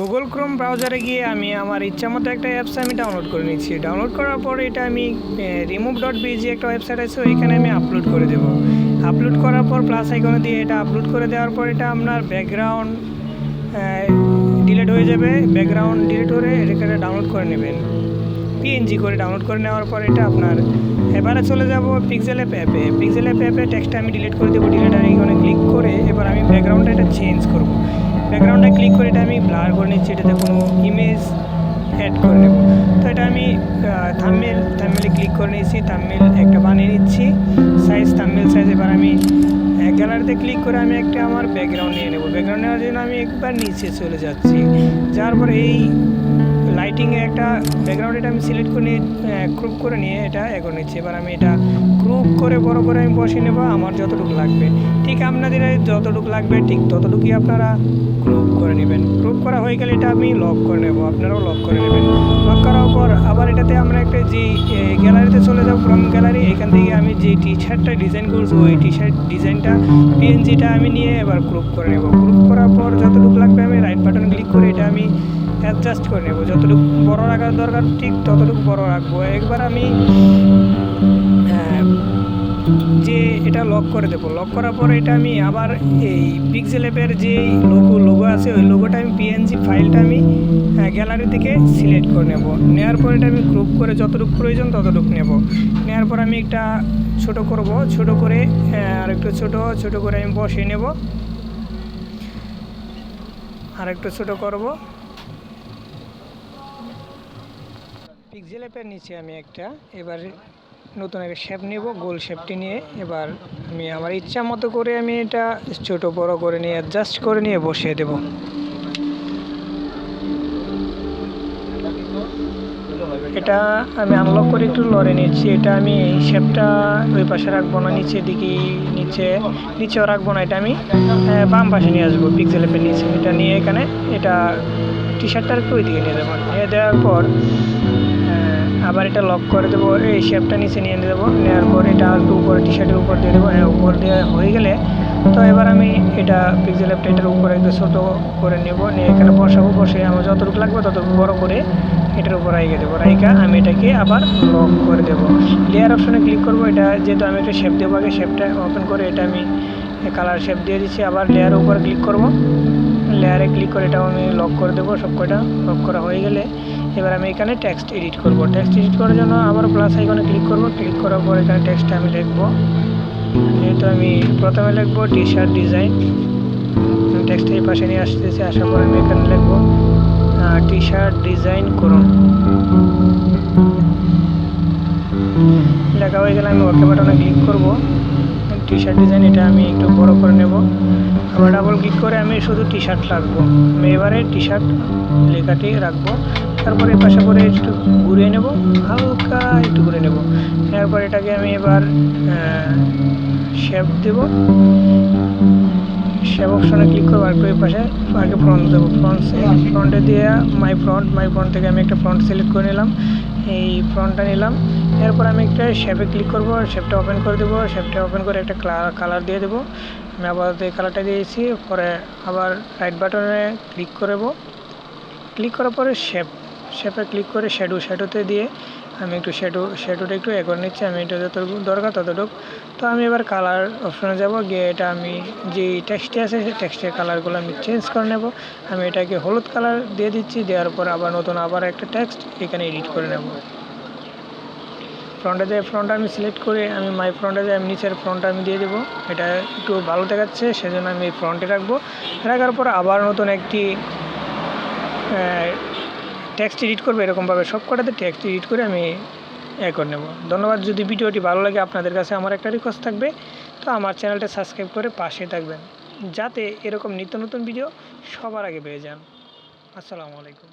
Google Chrome ব্রাউজারে গিয়ে আমি আমার ইচ্ছা মতো একটা অ্যাপস আমি ডাউনলোড করে নিচ্ছি ডাউনলোড করার পর এটা আমি রিমুভ ডট বিজি একটা ওয়েবসাইট আছে, ওইখানে আমি আপলোড করে দেব। আপলোড করার পর প্লাস আইকনে দিয়ে এটা আপলোড করে দেওয়ার পর এটা আপনার ব্যাকগ্রাউন্ড ডিলেট হয়ে যাবে। ব্যাকগ্রাউন্ড ডিলেট করে এটাকে ডাউনলোড করে নেবেন। পিএনজি করে ডাউনলোড করে নেওয়ার পর এটা আপনার, এবারে চলে যাব পিক্সেল অ্যাপ অ্যাপে পিক্সেল অ্যাপ অ্যাপে টেক্সটটা আমি ডিলিট করে দেবো। ডিলিট আর এইখানে ক্লিক করে এবার আমি ব্যাকগ্রাউন্ডটা এটা চেঞ্জ করব। ব্যাকগ্রাউন্ডে ক্লিক করে এটা আমি ব্লার করে নিচ্ছি, এটাতে কোনো ইমেজ অ্যাড করে নেব। তো এটা আমি থামমেল থামমেলে ক্লিক করে নিয়েছি থামমেল একটা বানিয়ে নিচ্ছি সাইজ থামমেল সাইজ এবার আমি গ্যালারিতে ক্লিক করে আমি একটা আমার ব্যাকগ্রাউন্ড নিয়ে নেব। ব্যাকগ্রাউন্ড নেওয়ার জন্য আমি একবার নিচে চলে যাচ্ছি যার পরে এই লাইটিংয়ে একটা ব্যাকগ্রাউন্ড এটা আমি সিলেক্ট করে নিয়ে ক্রুপ করে নিয়ে এটা এ করে নিচ্ছি। এবার আমি এটা ক্রুপ করে বড় করে আমি বসিয়ে নেব, আমার যতটুকু লাগবে। ঠিক আপনাদের যতটুকু লাগবে, ঠিক ততটুকুই আপনারা ক্রুপ করে নেবেন। ক্রুপ করা হয়ে গেলে এটা আমি লক করে নেব, আপনারাও লক করে নেবেন। লক করার পর আবার এটাতে আমরা একটা যে গ্যালারিতে চলে যাব। ফ্রম গ্যালারি এখান থেকে আমি যে টি শার্টটা ডিজাইন করছি, ওই টি শার্ট ডিজাইনটা পিএনজিটা আমি নিয়ে এবার ক্রুপ করে নেব। ক্রুপ করার পর যতটুকু লাগবে আমি রাইট বাটন ক্লিক করে এটা আমি অ্যাডজাস্ট করে নেব। যতটুকু বড় রাখার দরকার, ঠিক ততটুকু বড় রাখব। একবার আমি যে এটা লক করে দেবো। লক করার পরে এটা আমি আবার এই পিক্সেল অ্যাপের যে লোগো লোগো আছে, ওই লোগোটা আমি পিএনজি ফাইলটা আমি গ্যালারি থেকে সিলেক্ট করে নেব। নেওয়ার পর এটা আমি গ্রুপ করে যতটুকু প্রয়োজন ততটুকু নেব। নেওয়ার পর আমি একটা ছোট করব। ছোট করে আর একটু ছোট ছোট করে আমি বসিয়ে নেব। আর একটু ছোট করব। পিক্সেল অ্যাপের নিচে আমি একটা এবার নতুন একটা শেপ নেব গোল শেপটি নিয়ে। এবার আমি আমার ইচ্ছা মতো করে আমি এটা ছোট, বড় করে নিয়ে অ্যাডজাস্ট করে নিয়ে বসিয়ে দেব। এটা আমি আনলক করে একটু লড়ে নিচ্ছি। এটা আমি শেপটা ওই পাশে রাখব না নিচে দিকে নিচে, নিচেও রাখব না এটা আমি। বাম পাশে নিয়ে আসব পিক্সেল অ্যাপের নিচে। এটা নিয়ে এখানে এটা টি শার্টটা একটু ওইদিকে নিয়ে দেবো নিয়ে দেওয়ার পর আবার এটা লক করে দেবো। এই শেপটা নিচে নিয়ে দেবো। নেওয়ার পর এটা একটু উপরে টি শার্টের উপর দিয়ে দেবো। হ্যাঁ উপর দিয়ে হয়ে গেলে তো এবার আমি এটা পিক্সেল অ্যাপটা এটার উপরে একটু ছোটো করে নেব। নিয়ে এখানে বসাবো, বসে আমার যতটুকু লাগবে ততটুকু বড় করে এটার উপর রাইকে দেবো। রাইকা আমি এটাকে আবার লক করে দেবো। লেয়ার অপশনে ক্লিক করব। এটা যেহেতু আমি একটা শেপ দেবো আগে শেপটা ওপেন করে এটা আমি কালার শেপ দিয়ে দিচ্ছি। আবার লেয়ারের উপর ক্লিক করব। লেয়ারে ক্লিক করে এটাও আমি লক করে দেবো সব কয়টা? লক করা হয়ে গেলে এবার আমি এখানে টেক্সট এডিট করব। টেক্সট এডিট করার জন্য আবার প্লাস আইকনে ক্লিক করব। ক্লিক করার পর এখানে টেক্সটটা আমি লিখব। যেহেতু আমি প্রথমে লিখব টি শার্ট ডিজাইন টেক্সট এই পাশে নিয়ে আসতেছি, আসার পর আমি এখানে লিখব টি শার্ট ডিজাইন করুন। লেখা হয়ে গেলে আমি ওকে বাটনে ক্লিক করব। টি শার্ট ডিজাইন এটা আমি একটু বড় করে নেব। আবার ডাবল ক্লিক করে আমি শুধু টি শার্ট রাখব। আমি এবারে টি শার্ট লেখাটি রাখব। তারপরে পাশে করে একটু ঘুরিয়ে নেব। হালকা একটু ঘুরে নেব। এরপর এটাকে আমি এবার শেপ দেব। শেপ অপশনে ক্লিক করব। আর এই পাশে, আগে ফ্রন্ট দেবো। ফ্রন্ট ফ্রন্টে দিয়ে মাই ফ্রন্ট মাই ফ্রন্ট থেকে আমি একটা ফ্রন্ট সিলেক্ট করে নিলাম। এই ফ্রন্টটা নিলাম। এরপর আমি একটা শেপে ক্লিক করব শেপটা ওপেন করে দেবো শেপটা ওপেন করে একটা কালার দিয়ে দেবো। আমি আপাতত এই কালারটা দিয়েছি, পরে আবার রাইট বাটনে ক্লিক করব ক্লিক করার পরে শেপ শেপে ক্লিক করে শ্যাডো শ্যাডোতে দিয়ে আমি একটু শ্যাডো শ্যাডোটা একটু এ নিচ্ছি, আমি এটা যতটুকু দরকার ততটুকু। তো আমি এবার কালার অপশনে যাব, গিয়ে এটা আমি যে টেক্সটে আছে, সেই টেক্সটের কালারগুলো আমি চেঞ্জ করে নেব। আমি এটাকে হলুদ কালার দিয়ে দিচ্ছি, দেওয়ার পর আবার নতুন আবার একটা টেক্সট এখানে এডিট করে নেব। ফ্রন্টে যে ফ্রন্ট আমি সিলেক্ট করে আমি মাই ফ্রন্টে যে আমি নিচের ফ্রন্ট আমি দিয়ে দেবো, এটা একটু ভালো দেখাচ্ছে, সেজন্য আমি এই ফ্রন্টে রাখব। রাখার পর আবার নতুন একটি টেক্সট এডিট করব, এরকমভাবে সব কটাতে টেক্সট এডিট করে আমি এ করে নেব। ধন্যবাদ, যদি ভিডিওটি ভালো লাগে, আপনাদের কাছে আমার একটা রিকোয়েস্ট থাকবে, তো আমার চ্যানেলটা সাবস্ক্রাইব করে পাশে থাকবেন, যাতে এরকম নিত্য নতুন ভিডিও সবার আগে পেয়ে যান। আসসালামু আলাইকুম।